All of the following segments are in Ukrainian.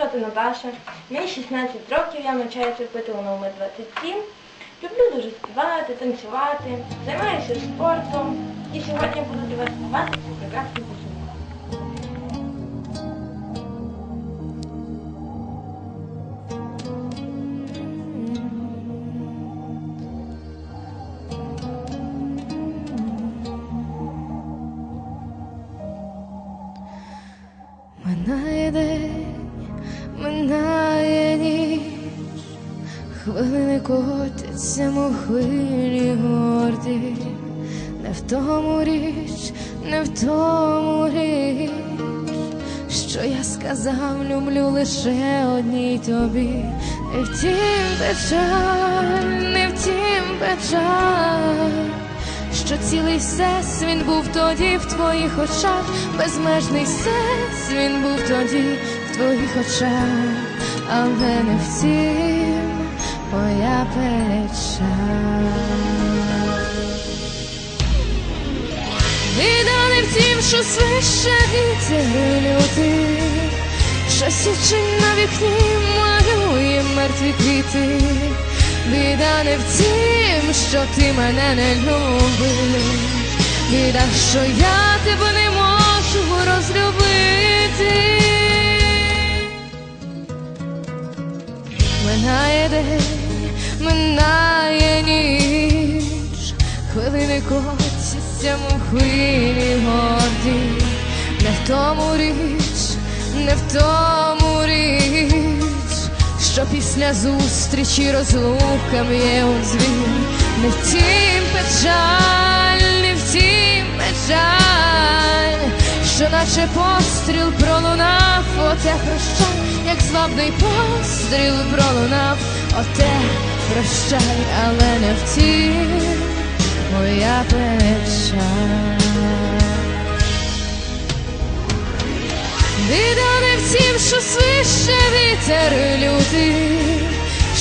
звати Наташа, мені 16 років, я навчаюся в ПТУ номер 27. Люблю дуже співати, танцювати, займаюся спортом і сьогодні буду для вас співати цю прекрасну пісеньку. Минає день, хвилини котяться, мов хвилі горді, не в тому річ, не в тому річ, що я сказав, люблю лише одній тобі, не втім печаль, не втім печаль. Що цілий всесвіт був тоді в твоїх очах, безмежний всесвіт був тоді в твоїх очах, але не втім печаль. Біда не в тім, що свище вітер лютий, що січень на вікні малює мертві квіти. Біда не в тім, що ти мене не любиш, біда, що я тебе не можу котяться, мов хвилі горді, не в тому річ, не в тому річ, що після зустрічі розлука б'є у дзвін, не втім печаль, не втім печаль, що наче постріл пролунав, оте прощай, як звабний постріл пролунав, оте прощай, але не втім моя печаль. Біда не в тім, що свище вітер лютий,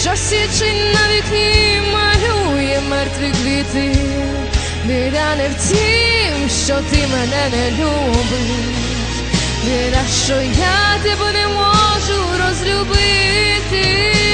що січень на вікні малює мертві квіти. Біда не в тім, що ти мене не любиш, біда, що я тебе не можу розлюбити.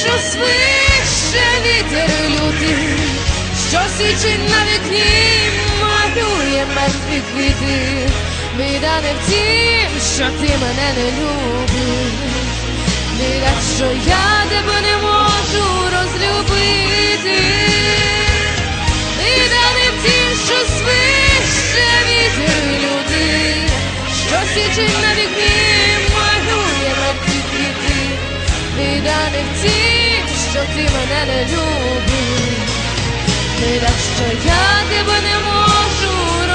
Що свище вітер лютий, що січень на вікні малює мертві квіти. Біда не в тім, що ти мене не любиш, біда, що я тебе не можу розлюбити. Біда не в тім, що свище вітер лютий, що січень на вікні. Біда не в тім, що ти мене не любиш, біда, що я тебе не можу